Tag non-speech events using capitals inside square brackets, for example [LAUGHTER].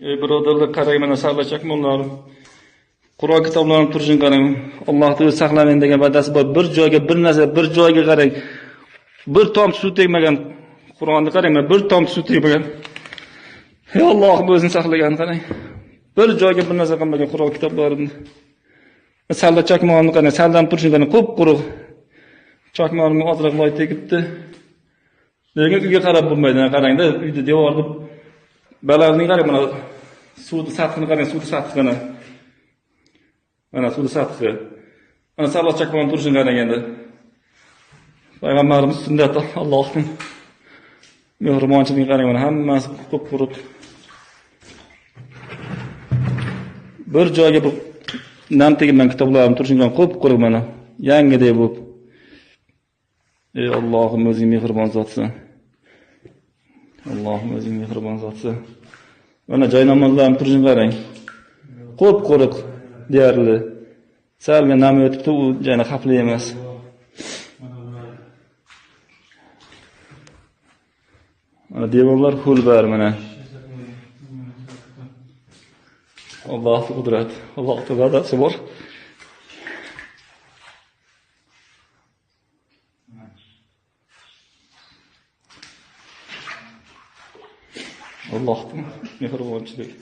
Ey birodarlar, qarang mana sarlachak mollar. Qur'on kitoblarini turishini qarang. Allohni o'zi saqlamen degan va'dasi bor. Bir joyga bir narsa, bir joyga qarang. Bir tomchi suv tegmagan. Qur'onni qarang, mana bir tomchi suv tegmagan. Ey Allohim o'zini saqlagan qarang. Bir joyga bir narsa qilmagan Qur'on kitoblarini. Salla chakmonni qarang, saldan turishini qarang, qup quruq. Chakmonimga ozroq loy tegibdi. Lekin uyga qarab bo'lmaydi, qarangda, uyda devorni balandligini qarang, mana suvni sathini qarang, suvni sathini. Mana suvni sathi. Mana salla chakmon turishini qarang endi. Payg'ambarimiz sunnati allohni mehribonchiligiga qarang, mana hammasi qup quruq. Bir joyga bir nam tegmagan kitoblarim turishgan qup quruq mana. Yangidek bo'lib. Ey Allohim o'zing mehribon zotsan. Allohim o'zing mehribon zotsan. Mana joy namozlarni turishini qarang. qop quruq deyarli. Salga nam o'tibdi, u joyni xavfli emas. Mana devorlar ho'lbar mana. Alloh qudrat, Alloh va'dasi bor. والله. [LAUGHS] يهربون كذي.